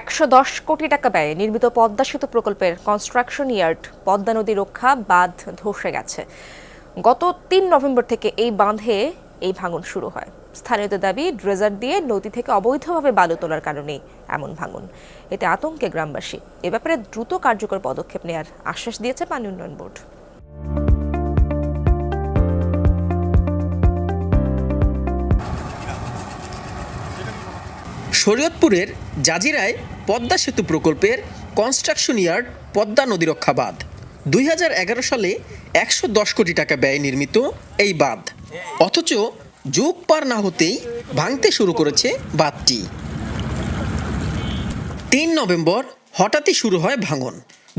একশো দশ কোটি টাকা ব্যয়ে নির্মিত পদ্মা সেতু প্রকল্পের কনস্ট্রাকশন ইয়ার্ড পদ্মা নদী রক্ষা, বাঁধ ধসে গেছে। গত তিন নভেম্বর থেকে এই বাঁধে এই ভাঙন শুরু হয়। স্থানীয়দের দাবি, ড্রেজার দিয়ে নদী থেকে অবৈধভাবে বালু তোলার কারণেই এমন ভাঙন। এতে আতঙ্কে গ্রামবাসী। এ ব্যাপারে দ্রুত কার্যকর পদক্ষেপ নেওয়ার আশ্বাস দিয়েছে পানি উন্নয়ন বোর্ড। শরীয়তপুরের জাজিরায় পদ্মা সেতু প্রকল্পের কনস্ট্রাকশন ইয়ার্ড পদ্মা নদী রক্ষা বাঁধ। দুই হাজার এগারো সালে একশো দশ কোটি টাকা ব্যয়ে নির্মিত এই বাঁধ। অথচ যুগ পার না হতেই ভাঙতে শুরু করেছে বাঁধটি। তিন নভেম্বর হঠাৎই শুরু হয় ভাঙন।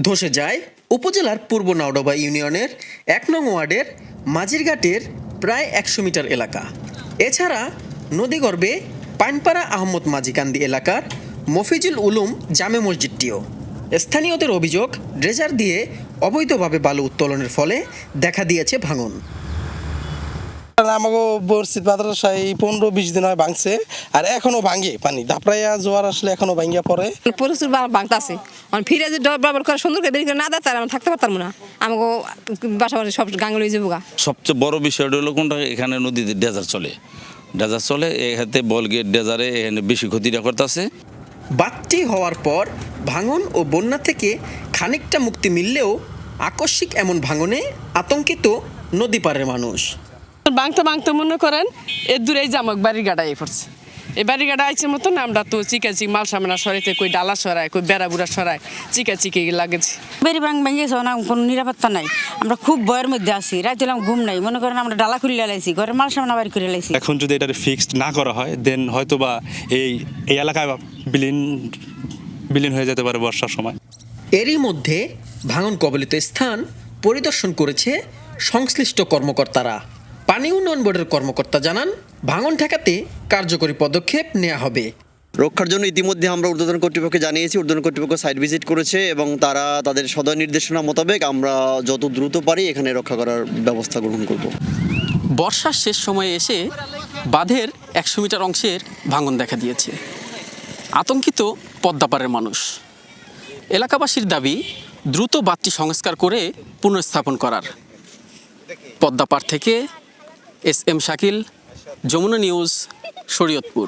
ধসে যায় উপজেলার পূর্ব নাওডোবা ইউনিয়নের এক নং ওয়ার্ডের মাঝিরঘাটের প্রায় একশো মিটার এলাকা। এছাড়া নদীগর্ভে পানপাড়া আহমদ মাঝিকান্দি এলাকার মফিজুল উলুম জামে মসজিদটিও। স্থানীয়দের অভিযোগ ড্রেজার দিয়ে অবৈধভাবে বালু উত্তোলনের ফলে দেখা দিয়েছে ভাঙন। আমাকে বর্ষিত মাদ্রাসা এই পনেরো বিশ দিন হয় ভাঙছে আর এখনও ভাঙে পানি। দাপড়াইয়া জোয়ার আসলে এখনও ভাঙ্গিয়া পড়ে। প্রচুর বাংতা আছে। ফিরে যে ডবল করে সুন্দর করে বেরিয়ে না দেয় তার আমরা থাকতে পারতাম না। আমাকে বাসা বাসা সব গাঙ্গুলি যাব সবচেয়ে বড় বিষয়টা হলো কোনটা? এখানে নদীতে ডেজার চলে। ডেজার চলে এখানে বল গেট ডেজারে এখানে বেশি ক্ষতিটা করতেছে। বাঁধটি হওয়ার পর ভাঙন ও বন্যা থেকে খানিকটা মুক্তি মিললেও আকস্মিক এমন ভাঙনে আতঙ্কিত নদী পাড়ের মানুষ। বাংতে বাংতে মনে করেন এ দূরে এই জামক বাড়ির গাড়াই পড়ছে এই বাড়ি গাড়া আইছে মতন আমরা তো চিকা চিক মাল সামনা সরাইতে কই ডালা সরায় কই বেড়া বুড়া সরায় চিকা চিকি লাগেছে। বেরি ভেঙে গেছে না কোনো নিরাপত্তা নাই। আমরা খুব ভয়ের মধ্যে আছি রাতে হলাম ঘুম নাই। মনে করেন আমরা ডালা খুলে লাইছি ঘরের মাল সামনে বাড়ি করে লাইছি। এখন যদি এটা ফিক্সড না করা হয় দেন হয়তো বা এই এই এলাকায় বিলীন বিলীন হয়ে যেতে পারে বর্ষার সময়। এরই মধ্যে ভাঙন কবলিত স্থান পরিদর্শন করেছে সংশ্লিষ্ট কর্মকর্তারা। পানি উন্নয়ন বোর্ডের কর্মকর্তা জানান ভাঙন ঠেকাতে কার্যকরী পদক্ষেপ নেওয়া হবে। রক্ষার জন্য ইতিমধ্যে আমরা ঊর্ধ্বতন কর্তৃপক্ষকে জানিয়েছি। ঊর্ধ্বতন কর্তৃপক্ষ সাইট ভিজিট করেছে এবং তারা তাদের সদয় নির্দেশনা মোতাবেক আমরা যত দ্রুত পারি এখানে রক্ষা করার ব্যবস্থা গ্রহণ করব। বর্ষার শেষ সময়ে এসে বাঁধের একশো মিটার অংশের ভাঙন দেখা দিয়েছে। আতঙ্কিত পদ্মাপাড়ের মানুষ। এলাকাবাসীর দাবি, দ্রুত বাঁধটি সংস্কার করে পুনঃস্থাপন করার। পদ্মাপাড় থেকে S M Shakil, Jamuna news, Shariatpur.